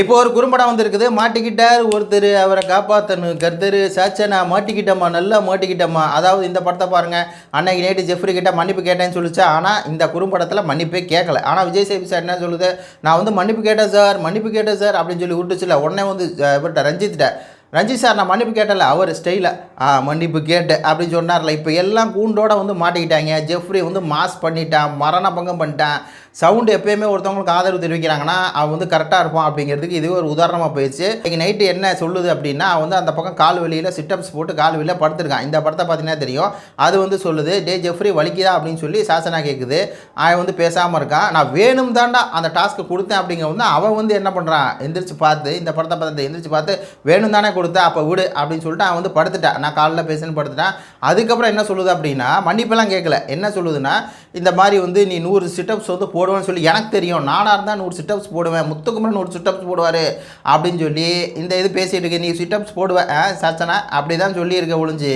இப்போ ஒரு குறும்படம் வந்திருக்குது. மாட்டிக்கிட்டார் ஒருத்தர் அவரை காப்பாற்றணும் கர்த்தர் சாச்சனா மாட்டிக்கிட்டம்மா நல்லா மாட்டிக்கிட்டம்மா. அதாவது இந்த படத்தை பாருங்க. அன்னைக்கு நைட்டு ஜெஃப்ரி கிட்ட மன்னிப்பு கேட்டேன்னு சொல்லிச்சு? ஆனால் இந்த குறும்படத்தில் மன்னிப்பே கேட்கல ஆனால் விஜய் சேபி சார் என்ன சொல்லுது? நான் வந்து மன்னிப்பு கேட்டேன் சார் மன்னிப்பு கேட்டேன் சார் அப்படின்னு சொல்லி விட்டுச்சுல. உடனே வந்து இவர்கிட்ட ரஞ்சித்திட்ட ரஞ்சித் சார் நான் மன்னிப்பு கேட்டல. அவர் ஸ்டைலில் ஆ மன்னிப்பு கேட்டேன் அப்படின்னு சொன்னார்ல. இப்போ எல்லாம் கூண்டோட வந்து மாட்டிக்கிட்டாங்க. ஜெஃப்ரி வந்து மாஸ் பண்ணிட்டான். மரண பங்கம் பண்ணிட்டான். சவுண்டு எப்பயுமே ஒருத்தவங்களுக்கு ஆதரவு தெரிவிக்கிறாங்கன்னா அவன் வந்து கரெக்டாக இருப்பான் அப்படிங்கிறதுக்கு இது ஒரு உதாரணமாக போயிடுச்சு. இன்றைக்கு நைட்டு என்ன சொல்லுது அப்படின்னா அவன் வந்து அந்த பக்கம் கால் வெளியில் சிட்டப்ஸ் போட்டு கால் வெளியில் படுத்திருக்கான். இந்த படத்தை பார்த்தீங்கன்னா தெரியும். அது வந்து சொல்லுது டே ஜெஃப்ரி வலிக்குதா? அப்படின்னு சொல்லி சாசனா கேட்குது அவன் வந்து பேசாமல் இருக்கான். நான் வேணும் தாண்டா அந்த டாஸ்க்கு கொடுத்தேன் அப்படிங்கிற வந்து அவன் வந்து என்ன பண்ணுறான் எந்திரிச்சு பார்த்து இந்த படத்தை பார்த்து எந்திரிச்சு பார்த்து வேணும் தானே கொடுத்தேன் அப்போ விடு அப்படின்னு சொல்லிட்டு அவன் வந்து படுத்துட்டான் நான் காலைல பேசுன்னு படுத்துட்டான். அதுக்கப்புறம் என்ன சொல்லுது அப்படின்னா மன்னிப்பெல்லாம் கேட்கல என்ன சொல்லுதுன்னா இந்த மாதிரி வந்து நீ நூறு சிட்டப்ஸ் வந்து போடுவேன்னு சொல்லி எனக்கு தெரியும். நானாக இருந்தால் நூறு சிட்டப்ஸ் போடுவேன். முத்துக்குமரன் நூறு சிட்டப்ஸ் போடுவார் அப்படின்னு சொல்லி இந்த இது பேசிகிட்டு இருக்கு நீ சிட்டப்ஸ் போடுவேன் சச்சனா அப்படி தான் சொல்லியிருக்க ஒழிஞ்சு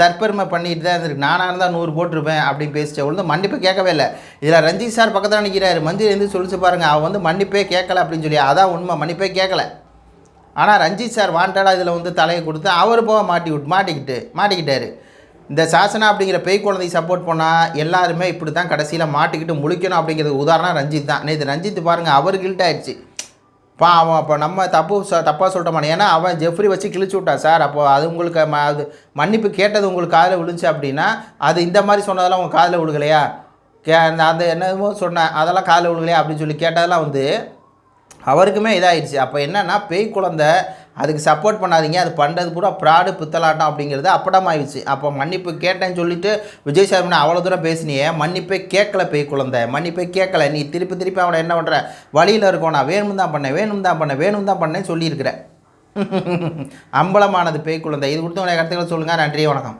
தற்பெருமை பண்ணிட்டு தான் இருந்திருக்கு. நானாக இருந்தால் நூறு போட்டிருப்பேன் அப்படின்னு பேசிச்ச ஒழுந்து மன்னிப்பு கேட்கவே இல்லை. இதில் ரஞ்சித் சார் பக்கத்தில் நிற்கிறாரு மஞ்சள் எழுந்து சொல்லிச்சு பாருங்கள் அவன் வந்து மன்னிப்பே கேட்கல அப்படின்னு சொல்லி. அதான் உண்மை. மன்னிப்பே கேட்கல. ஆனால் ரஞ்சித் சார் வாண்டடாக இதில் வந்து தலையை கொடுத்து அவர் போக மாட்டி விட்டு மாட்டிக்கிட்டு மாட்டிக்கிட்டாரு. இந்த சாசனா அப்படிங்கிற பேய் குழந்தைக்கு சப்போர்ட் பண்ணால் எல்லாருமே இப்படி தான் கடைசியில் மாட்டிக்கிட்டு முழிக்கணும் அப்படிங்கிறது உதாரணம் ரஞ்சித் தான். நேற்று ரஞ்சித் பாருங்கள் அவர் கில்ட் ஆயிடுச்சு. பா அவன் அப்போ நம்ம தப்பு சொ தப்பாக சொல்லிட்டோம் ஏன்னா அவன் ஜெஃப்ரி வச்சு கிழிச்சு விட்டான் சார். அப்போ அது உங்களுக்கு ம அது மன்னிப்பு கேட்டது உங்களுக்கு காதில் விழுந்துச்சு அப்படின்னா அது இந்த மாதிரி சொன்னதெல்லாம் உங்கள் காதில் விழுகலையா? கே அந்த அந்த என்னமோ சொன்னேன் அதெல்லாம் காதில் விழுகலையா அப்படின்னு சொல்லி கேட்டதெல்லாம் வந்து அவருக்குமே இதாகிடுச்சு அப்போ என்னென்னா பேய் குழந்தை அதுக்கு சப்போர்ட் பண்ணாதீங்க. அது பண்ணுறது பூரா ப்ராடு பித்தலாட்டம் அப்படிங்கிறது அப்படமாயிடுச்சு. அப்போ மன்னிப்பு கேட்டேன்னு சொல்லிட்டு விஜய் சார்மனை அவ்வளோ தூரம் பேசினியே. மன்னிப்பே கேட்கல பேய் குழந்தை. மன்னிப்பே கேட்கல. நீ திருப்பி திருப்பி அவனை என்ன பண்ணுற வழியில் இருக்கோம். நான் வேணும் தான் பண்ணேன். வேணும் தான் பண்ணேன். வேணும் தான் பண்ணேன்னு சொல்லியிருக்கிறேன். அம்பலமானது பேய் குழந்தை. இது கொடுத்து உடைய கருத்துக்களை சொல்லுங்கள் நன்றி. வணக்கம்.